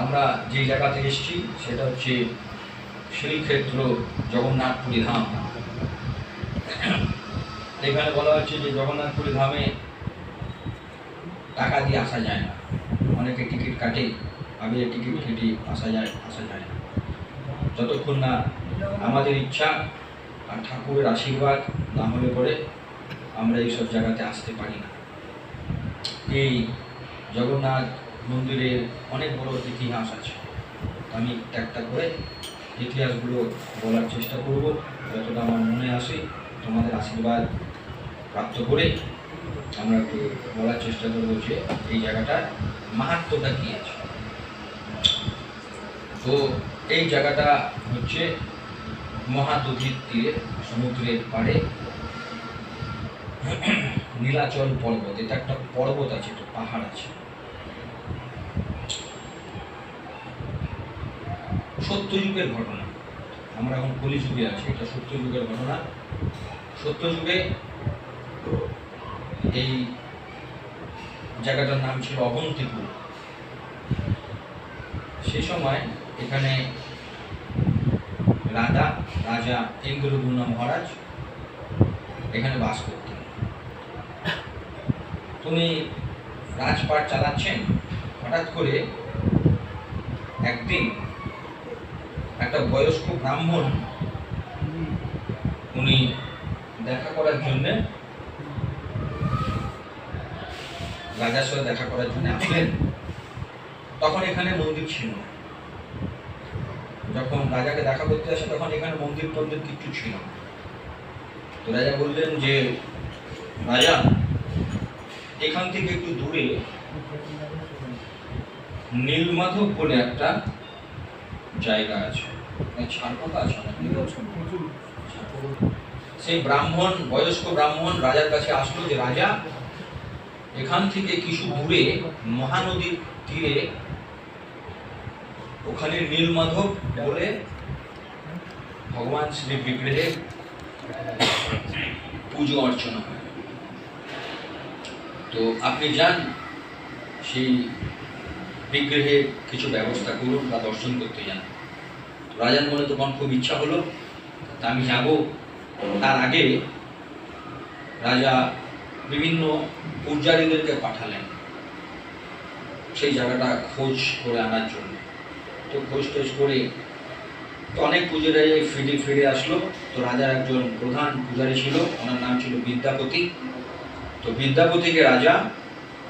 আমরা যে জায়গাতে এসেছি, সেটা হচ্ছে শ্রীক্ষেত্র জগন্নাথপুরী ধাম। এখানে বলা হচ্ছে যে জগন্নাথপুরী ধামে টাকা দিয়ে আসা যায় না। অনেকে টিকিট কাটে আগে টিকিট কেটে আসা যায় আসা যায় না। যতক্ষণ না আমাদের ইচ্ছা আর ঠাকুরের আশীর্বাদ না হলে পরে আমরা এইসব জায়গাতে আসতে পারি না। এই জগন্নাথ মন্দিরের অনেক বড় ইতিহাস আছে। আমি একটা করে ইতিহাসগুলো বলার চেষ্টা করব। যতটা আমার মনে আসে, তোমাদের আশীর্বাদ প্রাপ্ত করে আমরা একটু বলার চেষ্টা করব যে এই জায়গাটার মাহাত্মটা কী আছে। তো এই জায়গাটা হচ্ছে মহাদধির তীরে সমুদ্রের পাড়ে নীলাচল পর্বত। এটা একটা পর্বত আছে, একটা পাহাড় আছে। সত্যযুগের ঘটনা। আমরা এখন কলিযুগে আছি, এটা সত্যযুগের ঘটনা। সত্যযুগে এই জায়গাটার নাম ছিল অবন্তিপুর। সে সময় এখানে রাজা রাজা ইন্দ্রদুম্ন মহারাজ এখানে বাস করতেন। তুমি রাজপাট চালাচ্ছেন, হঠাৎ করে একদিন একটা বয়স্ক ব্রাহ্মণ, উনি দেখা করার জন্যে রাজার সাথে দেখা করার জন্য আসলেন। তখন এখানে মন্দির ছিল যখন রাজাকে দেখা করতে আসে, তখন এখানে মন্দির টন্দির কিছু ছিল তো রাজা বললেন যে, রাজা, এখান থেকে একটু দূরে নীলমাধব বলে একটা জায়গা আছে। মানে আছে অনেক। সেই ব্রাহ্মণ বয়স্ক ব্রাহ্মণ রাজার কাছে আসলো যে রাজা এখান থেকে কিছু দূরে মহানদীর তীরে ওখানে নীলমাধব বলে ভগবান শ্রী বিগ্রহের পুজো অর্চনা হয়। তো আপনি যান সেই বিগ্রহে কিছু ব্যবস্থা করুন বা দর্শন করতে যান। রাজার মনে তখন খুব ইচ্ছা হলো। তা আমি যাব। তার আগে রাজা বিভিন্ন পূজারীদেরকে পাঠালেন। সেই জায়গাটা খোঁজ করে আনার জন্য। তো খোঁজ টোজ করে তো অনেক পূজারী ফিরে ফিরে আসলো। তো রাজার একজন প্রধান পূজারী ছিল, ওনার নাম ছিল বিদ্যাপতি। তো বিদ্যাপতিকে রাজা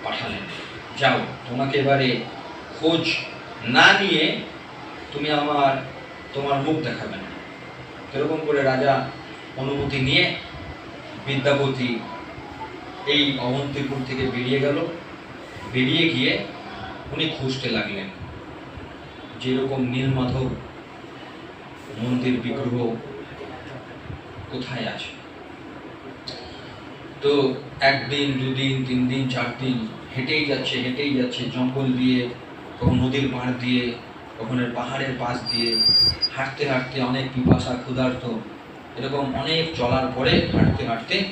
পাঠালেন। যাও, তোমাকে এবারে খোঁজ না নিয়ে তুমি আমার তোমার মুখ দেখাবে না। এরকম করে রাজা অনুমতি নিয়ে বিদ্যাপতি এই অবন্তিপুর থেকে বেরিয়ে গেল। বেরিয়ে গিয়ে উনি খুঁজতে লাগলেন। যেরকম নীলমাধব মন্দির বিগ্রহ কোথায় আছে? তো একদিন, দুদিন তিন দিন চার দিন হেঁটেই যাচ্ছে হেঁটেই যাচ্ছে, জঙ্গল দিয়ে কখন নদীর পাড় দিয়ে এর পাহাড়ের পাশ দিয়ে হাঁটতে হাঁটতে অনেক পিপাসা, ক্ষুধার্ত, এরকম অনেক চলার পরে হাঁটতে হাঁটতে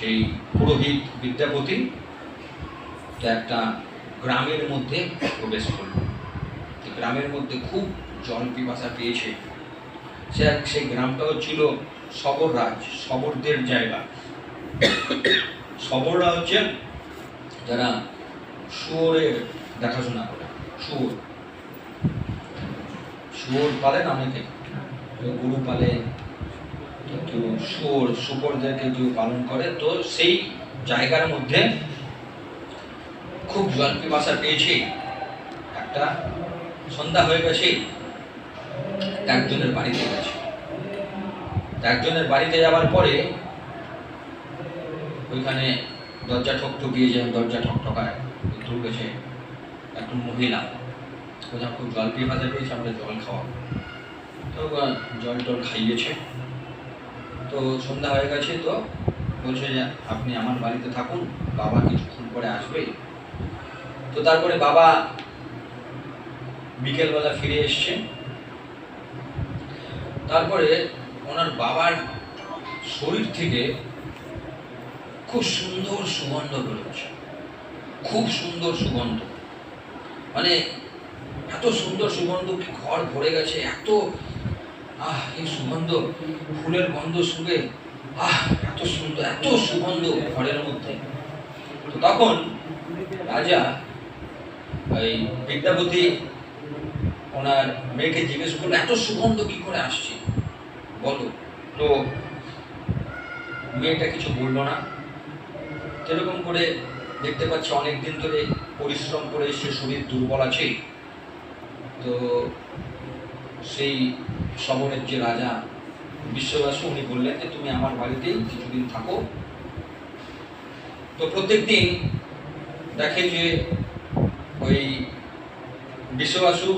সেই পুরোহিত বিদ্যাপতি একটা গ্রামের মধ্যে প্রবেশ করল। গ্রামের মধ্যে খুব জল পিপাসা পেয়েছে। সে সেই গ্রামটা ছিল সবর রাজ, সবরদের জায়গা। সবররা হচ্ছে যারা শুয়োরের দেখাশোনা করে, শুয়োর। শুয়োর পালে না অনেকে কেউ গরু পালে, কেউ শুয়োর শুকরদেরকে কেউ পালন করে। তো সেই জায়গার মধ্যে খুব জল পিপাসা পেয়েছি। একটা সন্ধ্যা হয়ে গেছে, একজনের বাড়িতে গেছে। একজনের বাড়িতে যাওয়ার পরে ওইখানে দরজা ঠকঠকিয়ে যে দরজা ঠকঠকায় গেছে, একটা মহিলা। কোথাও খুব জল পিপাসা পেয়েছে, আমরা জল খাওয়াবো তো জল টল খাইয়েছে। তো সন্ধ্যা হয়ে গেছে তো বলছে যে, আপনি আমার বাড়িতে থাকুন, বাবা কিছুক্ষণ পরে আসবে। তো তারপরে বাবা বিকেলবেলা ফিরে এসছে। তারপরে ওনার বাবার শরীর থেকে খুব সুন্দর সুগন্ধ বেরোচ্ছে। খুব সুন্দর সুগন্ধ। মানে এত সুন্দর সুগন্ধ, কি ঘর ভরে গেছে, এত, আহ, এই সুগন্ধ, ফুলের গন্ধ শুকে আহ, এত সুন্দর, এত সুগন্ধ ঘরের মধ্যে। তো তখন রাজা ওই বিদ্যাপতি ওনার মেয়েকে জিজ্ঞেস করল, এত সুগন্ধ কি করে আসছে? বলো। তো মেয়েটা কিছু বলল না। এরকম করে দেখতে পাচ্ছি অনেক দিন ধরে পরিশ্রম করে সে শরীর দুর্বল আছে। তো সেই শহরের যে রাজা বিশ্ববাসী উনি বললেন যে তুমি আমার বাড়িতেই কিছুদিন থাকো। তো প্রত্যেক দিন দেখে যে ওই বিশ্ববাসু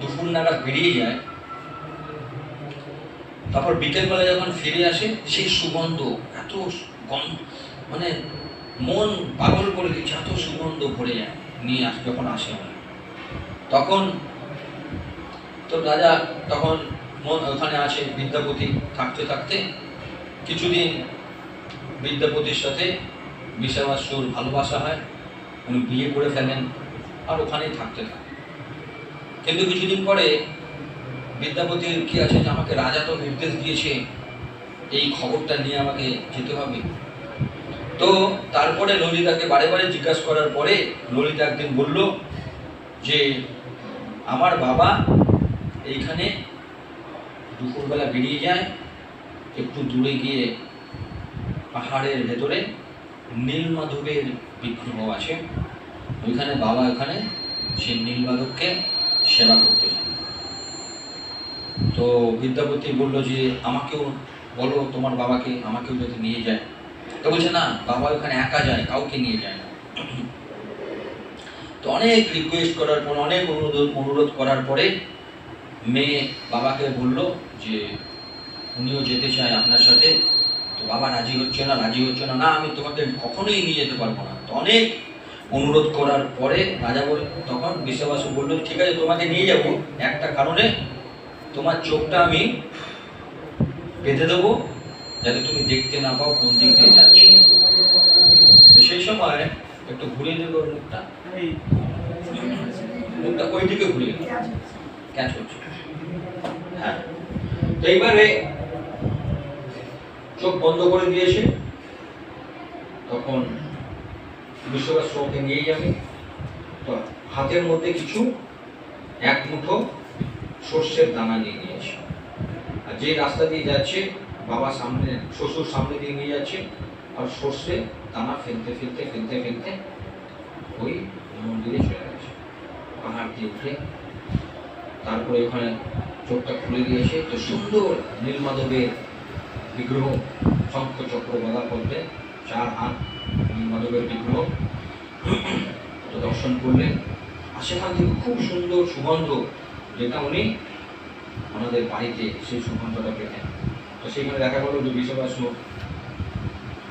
দুপুর নাগাদ বেরিয়ে যায়। তারপর বিকেলবেলা যখন ফিরে আসে, সেই সুগন্ধ এত মানে মন পাগল করে দিচ্ছে, এত সুগন্ধ ভরে যায়, নিয়ে আস, যখন আসে আমরা তখন তো রাজা তখন মন ওখানে আছে বিদ্যাপতি থাকতে থাকতে। কিছুদিন বিদ্যাপতির সাথে বিষাবাসুর ভালোবাসা হয়, উনি বিয়ে করে ফেলেন আর ওখানেই থাকতে থাকে। কিন্তু কিছুদিন পরে বিদ্যাপতির কি আছে যে আমাকে রাজা তো নির্দেশ দিয়েছে, এই খবরটা নিয়ে আমাকে যেতে হবে। তো তারপরে ললিতাকে বারে বারে জিজ্ঞাসা করার পরে ললিতা একদিন বলল যে আমার বাবা এইখানে দুপুরবেলা বেরিয়ে যায়, একটু দূরে গিয়ে পাহাড়ের ভেতরে নীলমাধবের বিগ্রহ আছে। ওইখানে বাবা এখানে সেই নীলমাধবকে সেবা করতে যায়। তো বিদ্যাপতি বলল যে, আমাকেও বলো, তোমার বাবাকে, আমাকেও যদি নিয়ে যায়। তো বলছে, না, বাবা ওখানে একা যায়, কাউকে নিয়ে যায় না। তো অনেক রিকোয়েস্ট করার পর, অনেক অনুরোধ অনুরোধ করার পরে মেয়ে বাবাকে বলল যে, উনিও যেতে চায় আপনার সাথে। তো বাবা রাজি হচ্ছে না, রাজি হচ্ছে না না, আমি তোমাকে কখনোই নিয়ে যেতে পারব না। তো অনেক অনুরোধ করার পরে রাজা বল, তখন বিশ্ববাসু বলল, ঠিক আছে, তোমাকে নিয়ে যাব। একটা কারণে তোমার চোখটা আমি বেঁধে দেবো, যাতে তুমি দেখতে না পাও কোন দিক দিয়ে যাচ্ছি। তো সেই সময় একটু ঘুরিয়ে দেবে মুখটা। মুখটা ওই দিকে দেবে ক্যাচ হচ্ছে হ্যাঁ। তো এইবারে চোখ বন্ধ করে দিয়েছে। তখন বিশ্ববাস ওকে নিয়ে যাবে। তো হাতের মধ্যে কিছু এক মুঠো সর্ষের দানা নিয়ে নিয়েছে। আর যে রাস্তা দিয়ে যাচ্ছে, বাবা সামনে, শ্বশুর সামনে দিয়ে নিয়ে যাচ্ছে, আর সর্ষে দানা ফেলতে ফেলতে ফেলতে ফেলতে ওই মন্দিরে চলে গেছে। পাহাড় দিয়ে তারপরে ওখানে চোখটা খুলে দিয়েছে তো সুন্দর নীলমাধবের বিগ্রহ, শঙ্খ চক্র গদা পদ্মে চার হাত নীলমাধবের বিগ্রহ। তো দর্শন করলেন। আর সেখান থেকে খুব সুন্দর সুগন্ধ, যেটা উনি আমাদের বাড়িতে সেই সুগন্ধটা পেতেন। তো সেখানে দেখা গেল যে বিশ্ববাসু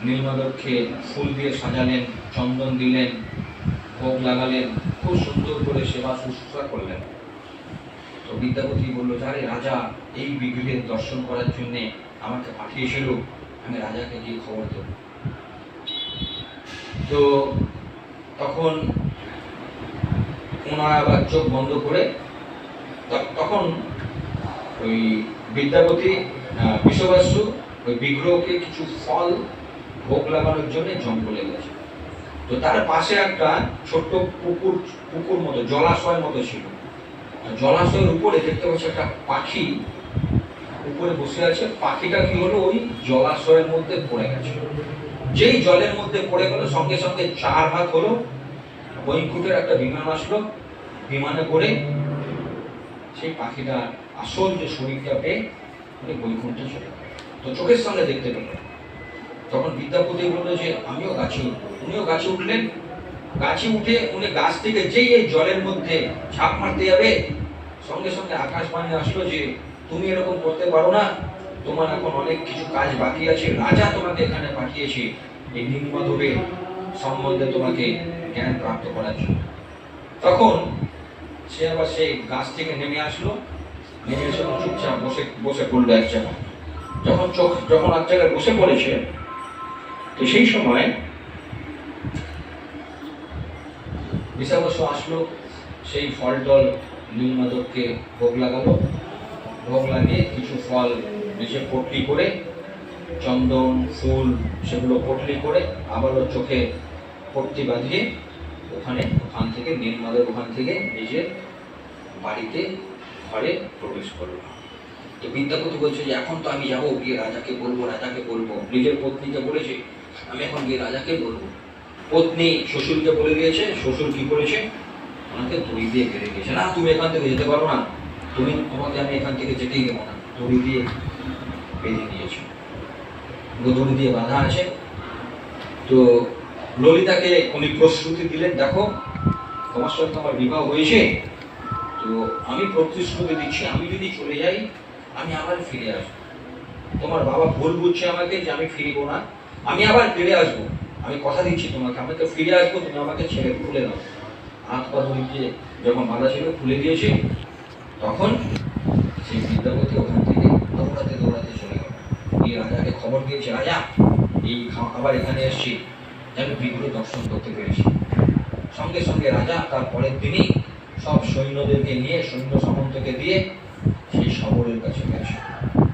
নীলমাধবকে ফুল দিয়ে সাজালেন, চন্দন দিলেন, ভোগ লাগালেন, খুব সুন্দর করে সেবা শুশ্রূষা করলেন। তো বিদ্যাপতি বলল যারে রাজা, এই বিগ্রহের দর্শন করার জন্যে আমাকে পাঠিয়েছিল আমি রাজাকে গিয়ে খবর দেব। তো তখন ওনারা আবার চোখ বন্ধ করে তখন ওই বিদ্যাপতি বিশ্ববাসু ওই বিগ্রহকে কিছু ফল ভোগ লাগানোর জন্য জঙ্গলে গেছে। তো তার পাশে একটা ছোট্ট পুকুর পুকুর মতো, জলাশয় মতো ছিল। জলাশয়ের উপরে দেখতে পাচ্ছি একটা পাখি উপরে বসে আছে। পাখিটা কি হলো? ওই জলাশয়ের মধ্যে পড়ে গেছে। যেই জলের মধ্যে পড়ে গেল, সঙ্গে সঙ্গে চার হাত হলো। বৈকুণ্ঠের একটা বিমান আসলো। বিমানে করে সেই পাখিটা আসল যে শরীরটা পেয়ে বৈকুণ্ঠে চলে তো চোখের সামনে দেখতে পেল। তখন বিদ্যাপতি বলল যে, আমিও গাছে উঠবো। উনিও গাছে উঠলেন। গাছে উঠে উনি গাছ থেকে যেই এই জলের মধ্যে ঝাঁপ মারতে যাবে, সঙ্গে সঙ্গে আকাশবাণী আসলো যে, তুমি এরকম করতে পারো না। তোমার এখন অনেক কিছু কাজ বাকি আছে। রাজা তোমাকে এখানে পাঠিয়েছে এই নীলমাধবের সম্বন্ধে তোমাকে জ্ঞান প্রাপ্ত করার জন্য। তখন সে আবার সেই গাছ থেকে নেমে আসলো। নেমে এসে চুপচাপ বসে বসে পড়ল এক জায়গায়। যখন চোখ, যখন এক জায়গায় বসে পড়েছে তো সেই সময় বিশাবসু আসলো, সেই ফল টল নীলমাধবকে ভোগ লাগালো। ভোগ লাগিয়ে কিছু ফল নিচে পটলি করে, চন্দন, ফুল সেগুলো পটলি করে আবারও চোখে পট্টি বাঁধিয়ে ওখানে ওখান থেকে নীলমাধব ওখান থেকে নিজের বাড়িতে, ঘরে প্রবেশ করল। তো বিদ্যাপতি বলছে যে, এখন তো আমি যাব, গিয়ে রাজাকে বলব রাজাকে বলব। নিজের পত্নীকে বলেছে আমি এখন গিয়ে রাজাকে বলব। পত্নী শ্বশুরকে বলে দিয়েছে, শ্বশুর কি করেছে? ওনাকে দড়ি দিয়ে বেড়ে দিয়েছে। না, তুমি এখান থেকে যেতে পারো না। তুমি তোমাকে আমি এখান থেকে যেতেই দেবো না। দড়ি দিয়ে বেঁধে দিয়েছে। দড়ি দিয়ে বাঁধা আছে। তো ললিতাকে উনি প্রশ্রুতি দিলেন, দেখো, তোমার সাথে তো আমার বিবাহ হয়েছে। তো আমি প্রতিশ্রুতি দিচ্ছি, আমি যদি চলে যাই, আমি আবার ফিরে আসব। তোমার বাবা ভুল বুঝছে আমাকে যে আমি ফিরবো না। আমি আবার ফিরে আসব। আমি কথা দিচ্ছি তোমাকে, আমাকে ফিরে আসব, তুমি আমাকে ছেড়ে খুলে দাও। হাত পা ধরিয়ে যখন বাধা ছিল, খুলে দিয়েছে, তখন সেই বিদ্যাপতি ওখান থেকে দৌড়াতে দৌড়াতে চলে গেল। গিয়ে রাজাকে খবর দিয়েছে, রাজা, এই আবার এখানে এসছি। আমি বিগ্রহ দর্শন করতে পেরেছি। সঙ্গে সঙ্গে রাজা তার পরের দিনই সব সৈন্যদেরকে নিয়ে, সৈন্য সামন্তকে দিয়ে সেই শবরের কাছে গেছে।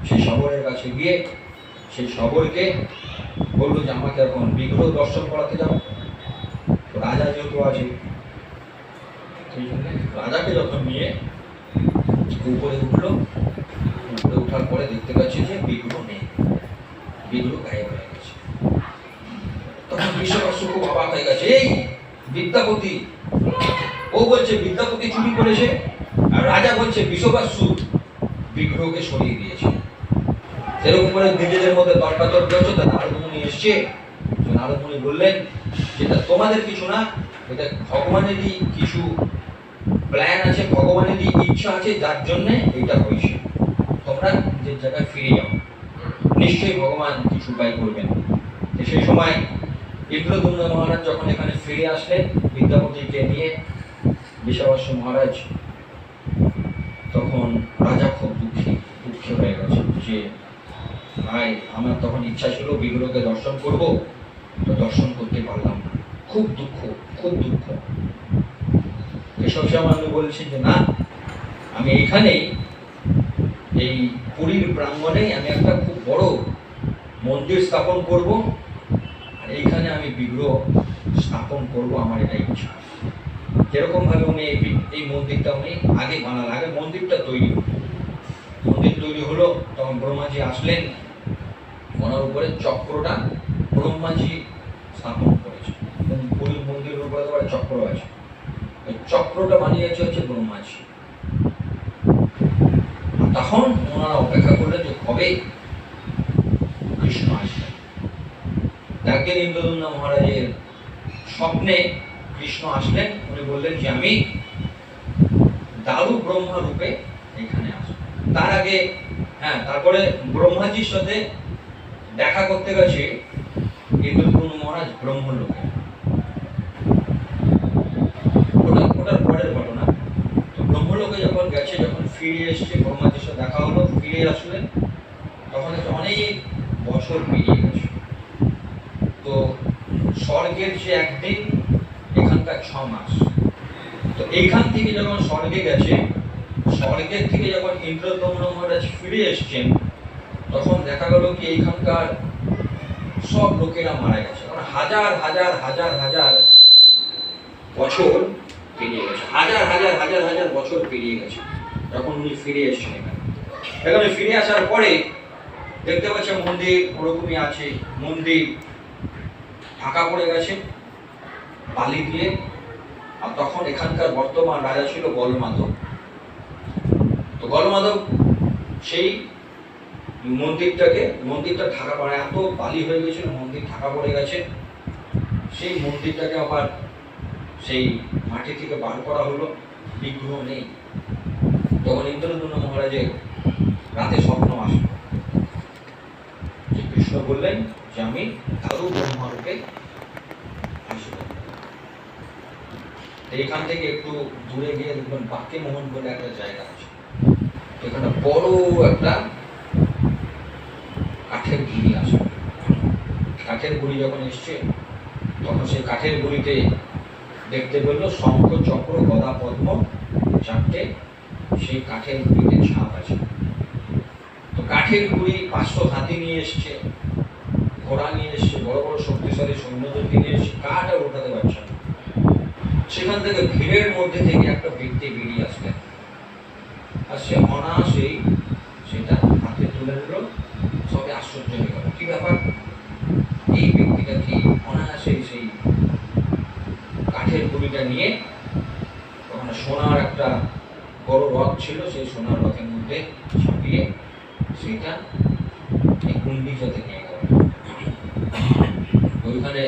সেই শবরের কাছে গিয়ে সেই শবরকে বলল যে আমাকে এখন বিগ্রহ দর্শন করাতে যাও। রাজা যেহেতু আছে রাজাকে যখন নিয়ে উপরে উঠল, উপরে ওঠার পরে দেখতে পাচ্ছি যে বিগ্রহ নেই। বিগ্রহ গায়েব হয়ে গেছে। তখন বিশ্ববাসু খুব অবাক হয়ে গেছে। এই বিদ্যাপতি, ও বলছে, বিদ্যাপতি চুরি করেছে? আর রাজা বলছে, বিশ্ববাসু, বিগ্রহকে সরিয়ে দিয়েছে। সেরকম করে নিজেদের মধ্যে তর্কাতর্ক হচ্ছে তা নারদমুনি এসছে। নারদমুনি বললেন যেটা তোমাদের কিছু না, এটা ভগবানেরই কিছু প্ল্যান আছে, ভগবানেরই ইচ্ছা আছে, যার জন্য এটা হয়েছে। তোমরা যে জায়গায় ফিরে যাও। নিশ্চয়ই ভগবান কিছু উপায় করবেন। সেই সময় ইন্দ্রদুম্ন মহারাজ যখন এখানে ফিরে আসলেন, বিদ্যাপতিকে নিয়ে বিষাবাস্য মহারাজ, তখন রাজা খুব দুঃখী দুঃখী হয়ে গেছে যে ভাই, আমার তখন ইচ্ছা ছিল বিগ্রহকে দর্শন করব তো দর্শন করতে পারলাম না। খুব দুঃখ খুব দুঃখ। কেশব সামান্য বলছি যে, না, আমি এইখানেই এই পুরীর প্রাঙ্গণেই আমি একটা খুব বড় মন্দির স্থাপন করব, আর এইখানে আমি বিগ্রহ স্থাপন করব, আমার এটা ইচ্ছা। যেরকম ভাবে উনি এই এই মন্দিরটা উনি আগে বানালেন, আগে মন্দিরটা তৈরি। মন্দির তৈরি হলো, তখন ব্রহ্মাজি আসলেন ওনার উপরে চক্রটা ব্রহ্মাজি স্থাপন করেছে। এবং পুরীর মন্দিরের উপরে তো চক্র আছে। ওই চক্রটা বানিয়েছে হচ্ছে ব্রহ্মাজি। তখন ওনারা অপেক্ষা করলেন যে কবে কৃষ্ণ আসবেন। একদিন ইন্দ্রদুম্ন মহারাজের স্বপ্নে কৃষ্ণ আসলেন। উনি বললেন যে, আমি দারু ব্রহ্মা রূপে এখানে আসব। তার আগে হ্যাঁ তারপরে ব্রহ্মাজির সাথে দেখা করতে গেছে ইন্দ্রদুম্ন মহারাজ ব্রহ্মলোকে। ওটা ওটার পরের ঘটনা। তো ব্রহ্মলোকে যখন গেছে, যখন ফিরে এসছে ব্রহ্মাজির সাথে দেখা হলো, ফিরে আসলেন, তখন অনেক বছর পেরিয়ে গেছে। তো স্বর্গের যে একদিন, এখানকার ছ মাস। তো এইখান থেকে যখন স্বর্গে গেছে, স্বর্গের থেকে যখন ইন্দ্রদম্ন মহারাজ ফিরে এসছেন তখন দেখা গেল কি এইখানকার সব লোকেরা মারা গেছে। কারণ হাজার হাজার হাজার হাজার বছর পেরিয়ে গেছে। হাজার হাজার হাজার হাজার বছর পেরিয়ে গেছে। যখন উনি ফিরে এসেছেন এখানে। এখানে ফিরে আসার পরে দেখতে পাচ্ছেন মন্দির ওরকমই আছে। মন্দির ঢাকা পড়ে গেছে, বালি দিয়ে। আর তখন এখানকার বর্তমান রাজা ছিল গলমাধব। তো গলমাধব সেই মন্দিরটাকে, মন্দিরটা ঢাকা পড়ে, এত বালি হয়ে গেছিল, মন্দির ঢাকা পড়ে গেছে। সেই মন্দিরটাকে আবার সেই মাটি থেকে বার করা হলো। বিগ্রহ নেই। তখন ইন্দ্রদুম্ন মহারাজের রাতে স্বপ্ন আসলো। যে কৃষ্ণ বললেন যে, আমি দারু ব্রহ্মরূপে এখান থেকে একটু দূরে গিয়ে দেখবেন বাক্যে মোহন বলে একটা জায়গা আছে। এখানে বড় একটা কাঠের গুড়ি আছে কাঠের গুড়ি যখন এসছে, তখন সেই কাঠের গুড়িতে দেখতে পেল শঙ্খ, চক্র, গদা, পদ্ম চারটে সেই কাঠের গুড়িতে ছাপ আছে। তো কাঠের গুড়ি পাঁচশো হাতি নিয়ে এসছে, ঘোড়া নিয়ে এসছে, বড় বড় শক্তিশালী সৈন্যদের নিয়ে এসছে, কাঠ আর উঠাতে পারছে সেখান থেকে ভিড়ের মধ্যে থেকে একটা ব্যক্তি বেরিয়ে আসলেন। আর সে অনায়াসেই সেটা হাতে তুলে নিল সবে আশ্চর্য হয়ে গেল কি ব্যাপার? এই ব্যক্তিটা কি অনায়াসেই সেই কাঠের গুলিটা নিয়ে ওখানে সোনার একটা বড় রথ ছিল, সেই সোনার রথের মধ্যে ছাপিয়ে সেটা এই গুন্ডিচাতে নিয়ে গেল। ওইখানে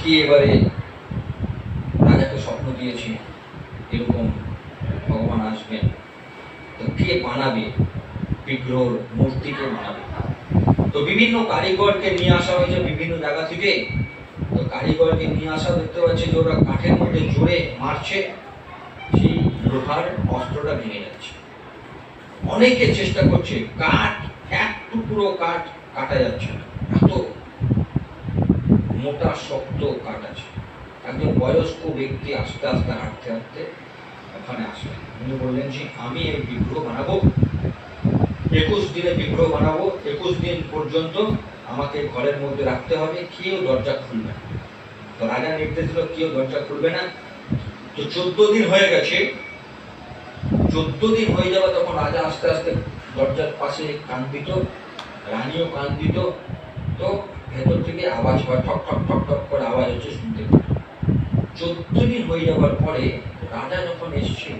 কি এবারে রাজাকে স্বপ্ন দিয়েছে, এরকম ভগবান আসবেন, তো কে বানাবে তো বিভিন্ন কারিগরকে নিয়ে আসা হয়েছে বিভিন্ন জায়গা থেকে। তো কারিগরকে নিয়ে আসা দেখতে পাচ্ছি যে ওরা কাঠের মধ্যে জোরে মারছে। সেই লোহার অস্ত্রটা ভেঙে যাচ্ছে। অনেকে চেষ্টা করছে, কাঠ, এক টুকরো কাঠ কাটা যাচ্ছে না। এত মোটা, শক্ত কাঠ আছে। একজন বয়স্ক ব্যক্তি আস্তে আস্তে হাঁটতে হাঁটতে ওখানে আসলেন। উনি বললেন যে আমি এই বিগ্রহ বানাবো। একুশ দিনে বিগ্রহ বানাবো, একুশ দিন পর্যন্ত আমাকে ঘরের মধ্যে রাখতে হবে, কেউ দরজা খুলবে না। তো রাজা নির্দেশ দিল, কেউ দরজা খুলবে না। তো চোদ্দ দিন হয়ে গেছে। চোদ্দ দিন হয়ে যাবে তখন রাজা আস্তে আস্তে দরজার পাশে কান দিত রানীও কান দিত তো ভেতর থেকে আওয়াজ হয়, ঠক ঠক ঠক ঠক করে আওয়াজ হচ্ছে শুনতে চোদ্দ দিন হয়ে যাওয়ার পরে রাজা যখন এসছে,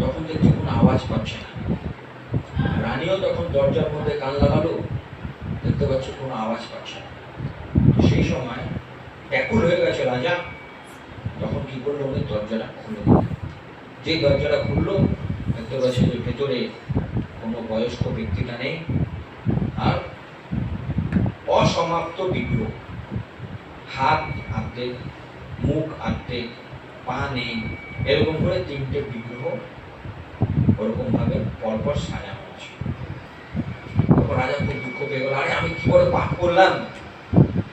তখন দেখছে কোনো আওয়াজ পাচ্ছে না। রানীও তখন দরজার মধ্যে কান লাগালো, দেখতে পাচ্ছে কোনো আওয়াজ পাচ্ছে না। সেই সময় ব্যাকুল হয়ে গেছে রাজা। তখন কি করল উনি? দরজাটা খুলে যে দরজাটা খুললো, দেখতে পাচ্ছে যে ভেতরে কোনো বয়স্ক ব্যক্তিটা নেই আর অসমাপ্ত বিগ্রহ। হাত আঁকতে মুখ আঁকতে পা নেই, এরকম করে তিনটে বিগ্রহ ওরকমভাবে পরপর সাজানো। রাজা খুব দুঃখ পেয়ে গেল আরে আমি কি করে পাপ করলাম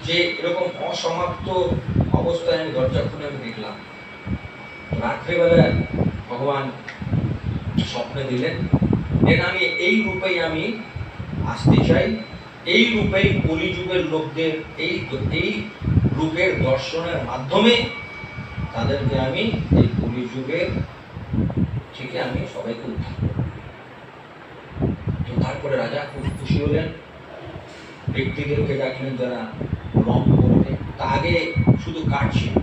যে এরকম অসমাপ্ত অবস্থায় আমি দরজা খুলে আমি দেখলাম। রাত্রিবেলা ভগবান স্বপ্নে দিলেন যে না, আমি এই রূপেই আমি আসতে চাই। এই রূপেই কলিযুগের লোকদের এই এই রূপের দর্শনের মাধ্যমে তাদেরকে আমি এই কলিযুগের থেকে আমি সবাইকে উদ্ধার তারপরে রাজা খুব খুশি হলেন। ব্যক্তিদেরকে ডাকলেন যারা রং করবে। তা আগে শুধু কাঠ ছিল।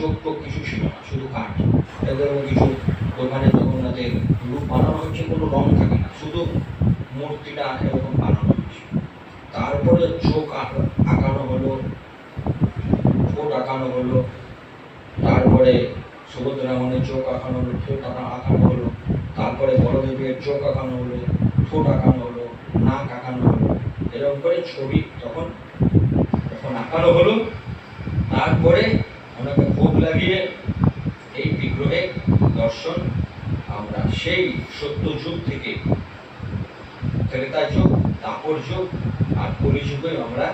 চোখ টোক কিছু ছিল না, শুধু কাঠ। এদের কিছু দোকানে জগন্নাথের রূপ বানানো হচ্ছে কোনো রং থাকে না। শুধু মূর্তিটা এরকম বানানো হচ্ছে তারপরে চোখ আঁকা- আঁকানো হলো, ঠোঁট আঁকানো হলো, তারপরে সুভদ্রা মানে চোখ আঁকানো হলো, ঠোঁট আঁকা- আঁকানো হলো, তারপরে বড়দেবের চোখ আঁকানো হলো। ঠোঁট আঁকানো হলো, নাক আঁকানো হলো, এরকম করে ছবি তখন তখন আঁকানো হলো। তারপরে ওনাকে ভোগ লাগিয়ে এই বিগ্রহে দর্শন, আমরা সেই সত্য যুগ থেকে ত্রেতা যুগ, তাপর যুগ, আর কলি যুগে আমরা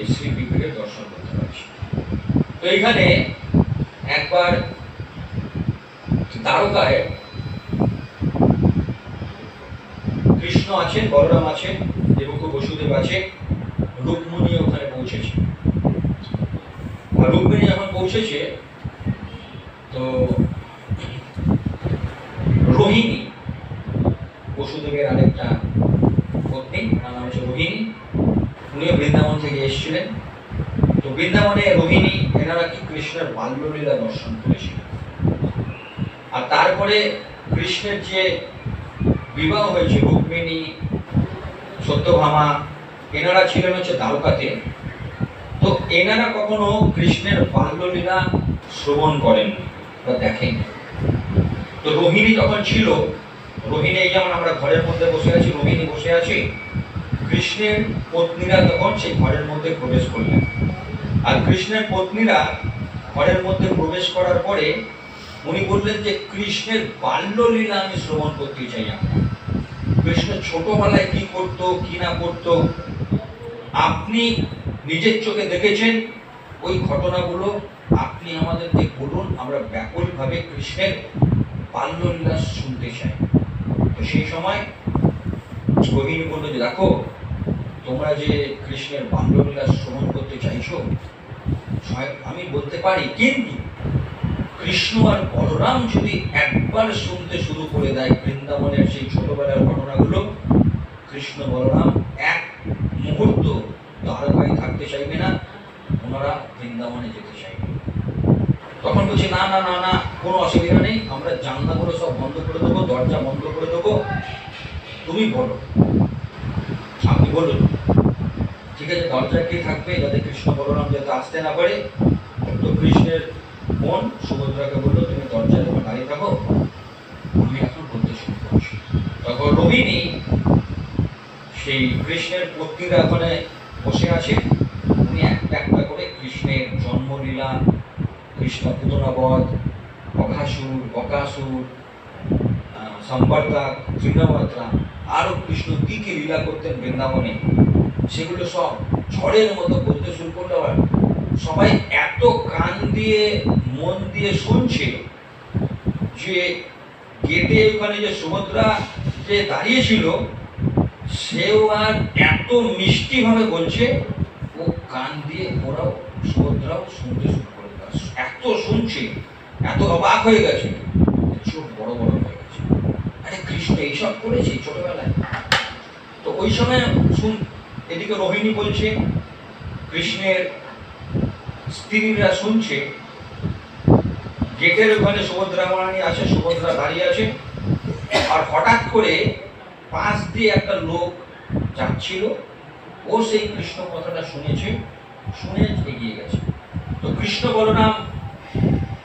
এই শ্রী বিগ্রহের দর্শন করতে পারছি। তো এখানে একবার দ্বারকায় কৃষ্ণ আছেন, বলরাম আছেন, দেবক বসুদেব আছে রুক্মণী ওখানে পৌঁছেছে। আর রুক্মিণী যখন পৌঁছেছে, তো রোহিণী, বসুদেবের আরেকটা পত্নী ওনার নাম হচ্ছে রোহিণী। উনিও বৃন্দাবন থেকে এসেছিলেন। তো বৃন্দাবনে রোহিণী, এনারা কি কৃষ্ণের বাল্যলীলা দর্শন করেছিলেন? আর তারপরে কৃষ্ণের যে বিবাহ হয়েছে রুক্মিণী, সত্যভামা, এনারা ছিলেন হচ্ছে দ্বারকাতে তো এনারা কখনো কৃষ্ণের বাল্যলীলা শ্রবণ করেন বা দেখেন তো রোহিণী যখন ছিল, রোহিণী যেমন আমরা ঘরের মধ্যে বসে আছি, রোহিণী বসে আছি, কৃষ্ণের পত্নীরা তখন সেই ঘরের মধ্যে প্রবেশ করলেন। আর কৃষ্ণের পত্নীরা ঘরের মধ্যে প্রবেশ করার পরে উনি বললেন যে কৃষ্ণের বাল্যলীলা আমি শ্রবণ করতে চাই কৃষ্ণ ছোটবেলায় কি করত, কি না করত, আপনি নিজের চোখে দেখেছেন? ওই ঘটনাগুলো আপনি আমাদেরকে বলুন, আমরা ব্যাপকভাবে কৃষ্ণের বাল্যলীলা শুনতে চাই। তো সেই সময় রোহিণী বলল যে দেখো তোমরা যে কৃষ্ণের বাল্যলীলা শ্রবণ করতে চাইছো আমি বলতে পারি, কিন্তু কৃষ্ণ আর বলরাম যদি একবার শুনতে শুরু করে দেয় বৃন্দাবনের সেই ছোটবেলার ঘটনাগুলো, কৃষ্ণ বলরাম এক মুহূর্ত দ্বারকায় থাকতে চাইবে না, ওনারা বৃন্দাবনে যেতে চাইবে। তখন বলছি, না না না না, কোনো অসুবিধা নেই, আমরা জানলাগুলো সব বন্ধ করে দেবো, দরজা বন্ধ করে দেবো। তুমি বলো। আপনি বলুন, ঠিক আছে দরজা কে থাকবে যাতে কৃষ্ণ বলরাম যাতে আসতে না পারে? তো কৃষ্ণের বোন সুভদ্রাকে বলল তুমি দরজার উপর দাঁড়িয়ে থাকো। আমি এখন বলতে শুরু করছি। তখন রোহিণী সেই কৃষ্ণের পত্নীরা ওখানে বসে আছে। উনি একটা একটা করে কৃষ্ণের জন্মলীলা কৃষ্ণ পুতনাবধ বকাসুর আহ, সম্বর্ধা তৃণবত্রা আরও কৃষ্ণ কি কি লীলা করতেন বৃন্দাবনে সেগুলো সব ঝড়ের মতো বলতে শুরু করল আবার। সবাই এত কান দিয়ে, মন দিয়ে শুনছে যে গেটে ওখানে যে সুভদ্রা যে দাঁড়িয়েছিল, সেও আর এত মিষ্টিভাবে বলছে, ও কান দিয়ে ওরাও সুভদ্রাও শুনতে শুরু করে। এত শুনছে, এত অবাক হয়ে গেছে চোখ বড় বড় হয়ে গেছে আরে কৃষ্ণ, এইসব করেছে ছোটবেলায় তো ওই সময় শুন, এদিকে রোহিণী বলছে, কৃষ্ণের স্ত্রীরা শুনছে। গেটের ওখানে সুভদ্রা মহারানী আছে, সুভদ্রা দাঁড়িয়ে আছে। আর হঠাৎ করে পাশ দিয়ে একটা লোক যাচ্ছিল। ও সেই কৃষ্ণ কথাটা শুনেছে, শুনে এগিয়ে গেছে। তো কৃষ্ণ বলরাম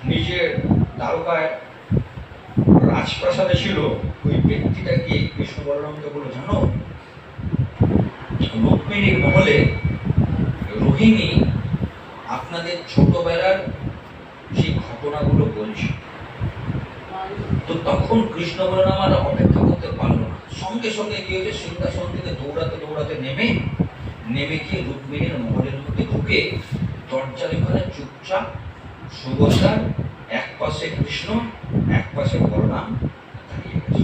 নিজের দ্বারকায় রাজপ্রাসাদে ছিল, ওই ব্যক্তিটা গিয়ে কৃষ্ণ বলরামকে বলল জানো? রুক্মিণীর মহলে রোহিণী আপনাদের ছোটবেলার সেই ঘটনাগুলো বলছে তো তখন কৃষ্ণ বলরাম আর অপেক্ষা করতে পারল না। সঙ্গে সঙ্গে কি হয়েছে? সিংহাসন থেকে দৌড়াতে দৌড়াতে নেমে নেমে গিয়ে রুক্মিণীর মহলের মধ্যে ঢুকে দরজার ওখানে চুপচাপ সুভদ্রার এক পাশে কৃষ্ণ, এক পাশে বলরাম দাঁড়িয়ে গেছে।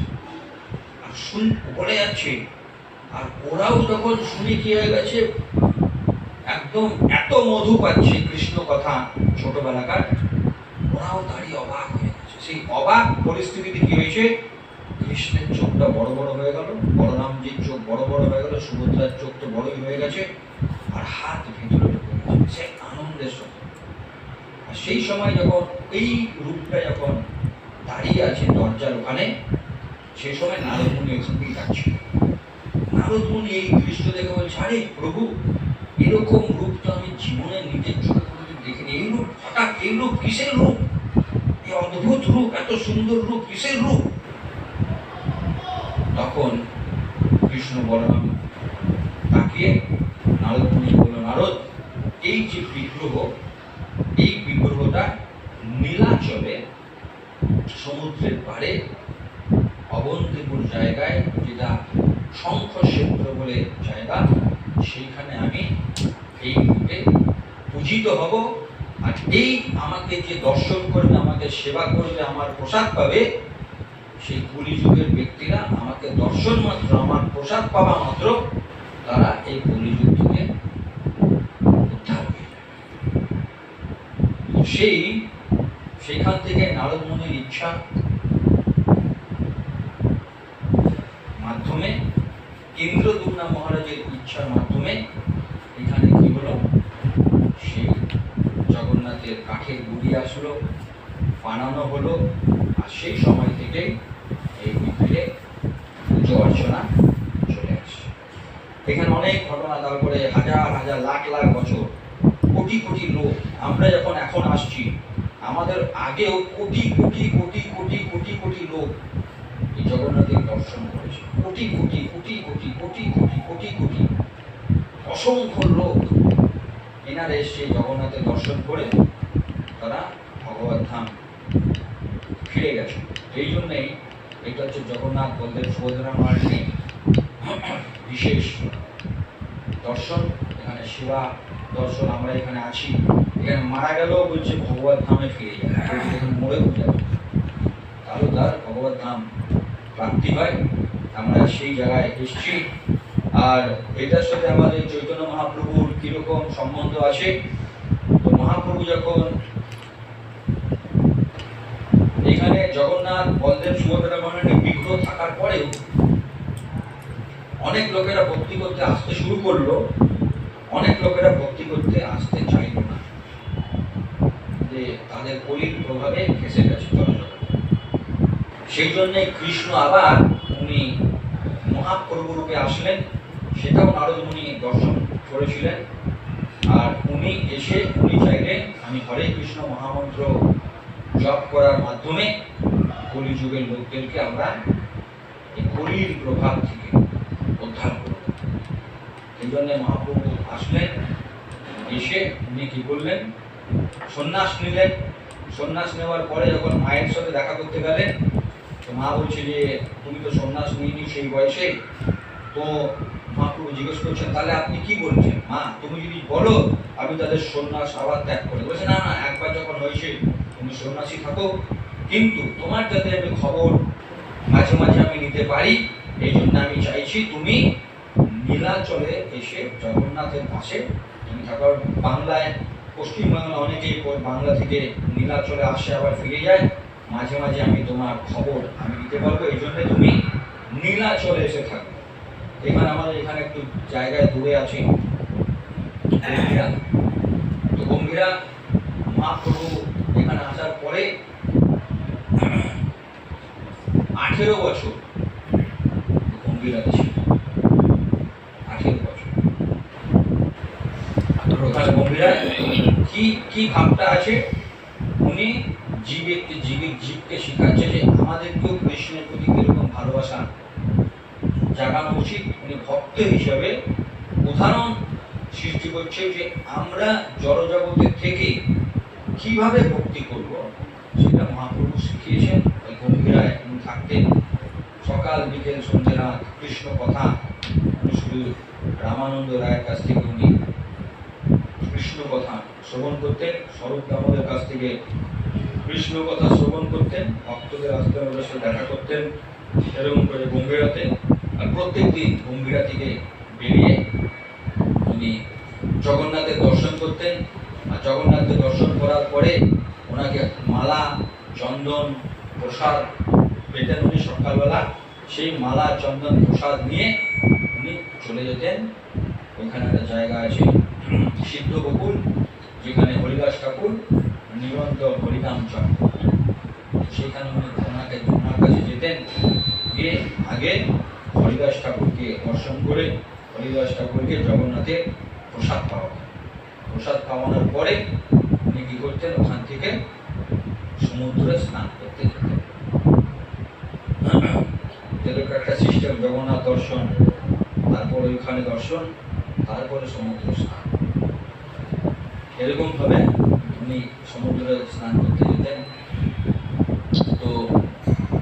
আর শুন বলে যাচ্ছে আর ওরাও যখন শুনে কি হয়ে গেছে? একদম এত মধু পাচ্ছে কৃষ্ণ কথা ছোটবেলাকার, ওরাও দাঁড়িয়ে অবাক হয়ে গেছে। সেই অবাক পরিস্থিতিতে কি হয়েছে? কৃষ্ণের চোখটা বড় বড় হয়ে গেল, বলরামজির চোখ বড় বড় হয়ে গেল, সুভদ্রার চোখ তো বড়ই হয়ে গেছে, আর হাত ভেতরে সে আনন্দের সাথে আর সেই সময় যখন এই রূপটা যখন দাঁড়িয়ে আছে দরজার ওখানে, সেই সময় নারদমুনি ওখান থেকে যাচ্ছিল নারদমুনি এই দৃশ্য দেখে বলছে, আরে প্রভু এরকম রূপ তো আমি জীবনে নিজের চোখে দেখিনি। এই রূপ, হঠাৎ এই রূপ কিসের রূপ? এই অদ্ভুত রূপ, এত সুন্দর রূপ কিসের রূপ? তখন কৃষ্ণ বলরাম তাকিয়ে নারদ মুনি বলল নারদ, এই যে বিগ্রহ, এই বিগ্রহটা নীলাচলে সমুদ্রের পাড়ে অবন্তিপুর জায়গায় যেটা শঙ্খ ক্ষেত্র বলে জায়গা সেইখানে আমি এই রূপে পূজিত হব। আর এই আমাকে যে দর্শন করবে, আমাকে সেবা করবে, আমার প্রসাদ পাবে, সেই কলিযুগের ব্যক্তিরা আমাকে দর্শন মাত্র, আমার প্রসাদ পাওয়া মাত্র, তারা এই কলিযুগ থেকে উদ্ধার হয়ে যাবে সেই সেখান থেকে নারদ মুনির ইচ্ছা মাধ্যমে ইন্দ্রদুম্না মহারাজের ইচ্ছার মাধ্যমে এখানে কি হলো সেই জগন্নাথের কাঠের গুড়ি আসলো বানানো হলো আর সেই সময় থেকে এই মন্দিরে পুজো অর্চনা চলে আসে এখানে অনেক ঘটনা তারপরে হাজার হাজার লাখ লাখ বছর কোটি কোটি লোক আমরা যখন এখন আসছি আমাদের আগেও কোটি কোটি কোটি কোটি কোটি কোটি লোক এই জগন্নাথের দর্শন করেছে কোটি কোটি কোটি কোটি কোটি কোটি কোটি কোটি অসংখ্য লোক এনারা এসে জগন্নাথের দর্শন করে তারা ভগবত ধাম ফিরে গেছে। এই জন্যেই এটা হচ্ছে জগন্নাথ বলদেব সুভদ্রা মার্গে বিশেষ দর্শন। এখানে সেবা দর্শন আমরা এখানে আছি। এখানে মারা গেলেও বলছে ভগবত ধামে ফিরে যাবে কেউ যদি মরে যাবে তাহলে তার ভগবত ধাম প্রাপ্তি হয়। আমরা সেই জায়গায় এসেছি। আর এটার সাথে আমাদের চৈতন্য মহাপ্রভুর কীরকম সম্বন্ধ আছে? তো মহাপ্রভু যখন এখানে জগন্নাথ, বলদেব, সুভদ্রা বিগ্রহ থাকার পরেও অনেক লোকেরা ভক্তি করতে আসতে শুরু করল, অনেক লোকেরা ভক্তি করতে আসতে চাইল না। যে তাদের কলির প্রভাবে ফেসে গেছে সেই জন্যে কৃষ্ণ আবার উনি মহাপ্রভু রূপে আসলেন সেটাও নারদ মুনি দর্শন করেছিলেন। আর উনি এসে, উনি চাইলেন, আমি হরে কৃষ্ণ মহামন্ত্র জপ করার মাধ্যমে কলিযুগের লোকদেরকে আমরা এই কলির প্রভাব থেকে উদ্ধার করব। এই জন্য মহাপ্রভু আসলেন, এসে উনি কি করলেন? সন্ন্যাস নিলেন। সন্ন্যাস নেওয়ার পরে যখন মায়ের সাথে দেখা করতে গেলেন, তো মা বলছে যে, তুমি তো সন্ন্যাস নিইনি সেই বয়সে। তো মহাপ্রভু জিজ্ঞেস করছেন, তাহলে আপনি কি বলছেন? মা, তুমি যদি বলো, আমি তাদের সন্ন্যাস আবার ত্যাগ করে বলছে, না না, একবার যখন হয়েছে, তুমি সন্ন্যাসী থাকো। কিন্তু তোমার যাতে আমি খবর মাঝে মাঝে আমি নিতে পারি, এই জন্য আমি চাইছি তুমি নীলাচলে এসে জগন্নাথের পাশে তুমি থাকো। বাংলায় পশ্চিমবাংলা অনেকেই বাংলা থেকে নীলাচলে আসে, আবার ফিরে যায়। মাঝে মাঝে আমি তোমার খবর আমি নিতে পারব, এই জন্য তুমি নীলাচলে এসে থাকবে এখানে আমাদের এখানে একটু জায়গায় দূরে আছে গম্ভীরা। তো গম্ভীরা মহাপ্রভু এখানে আসার পরে আঠেরো বছর গম্ভীরাতে ছিল। আঠেরো বছর। ওখানে গম্ভীরা কি কি ভাবটা আছে? উনি জীবে জীবিক জীবকে শেখাচ্ছে যে আমাদেরকেও কৃষ্ণের প্রতি কীরকম ভালোবাসা জাগানো উচিত, উনি ভক্ত হিসাবে উদাহরণ সৃষ্টি করছে যে আমরা জড়জগতের থেকে কীভাবে ভক্তি করব, সেটা মহাপ্রভু শিখিয়েছেন। ওই গম্ভীরায় উনি থাকতেন। সকাল, বিকেল, সন্ধ্যে, রাত, কৃষ্ণ কথা। উনি শুধু রামানন্দ রায়ের কাছ থেকে উনি কৃষ্ণ কথা শ্রবণ করতেন। স্বরূপ দামোদের কাছ থেকে কৃষ্ণ কথা শ্রবণ করতেন। ভক্তদের আসতে দেখা করতেন। এরকম করে গম্ভীরাতে প্রত্যেক দিন গম্ভীরা থেকে বেরিয়ে উনি জগন্নাথের দর্শন করতেন। আর জগন্নাথের দর্শন করার পরে ওনাকে মালা, চন্দন, প্রসাদ পেতেন উনি সকালবেলা। সেই মালা, চন্দন, প্রসাদ নিয়ে উনি চলে যেতেন। ওইখানে একটা জায়গা আছে, সিদ্ধ বকুল যেখানে হরিদাস ঠাকুর নিরন্তর হরিনাম চন্দ্র। সেখানে উনি ওনাকে ওনার কাছে যেতেন। গিয়ে আগে হরিদাস ঠাকুরকে দর্শন করে হরিদাস ঠাকুরকে জগন্নাথের প্রসাদ পাওয়াতেন প্রসাদ পাওয়ানোর পরে উনি কী করতেন? ওখান থেকে সমুদ্রে স্নান করতে যেতেন। এরকম একটা সিস্টেম জগন্নাথ দর্শন, তারপর ওইখানে দর্শন, তারপরে সমুদ্র স্নান। এরকম ভাবে উনি সমুদ্রে স্নান করতে যেতেন। তো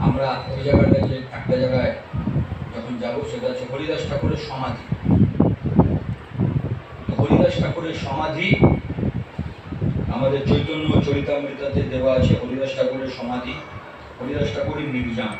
আমরা ওই জায়গাটায় যে একটা জায়গায় যাব সেটা হচ্ছে হরিদাস ঠাকুরের সমাধি। হরিদাস ঠাকুরের সমাধি, আমাদের চৈতন্য চরিতামৃতাতে দেওয়া আছে হরিদাস ঠাকুরের সমাধি, হরিদাস ঠাকুরের নির্যান।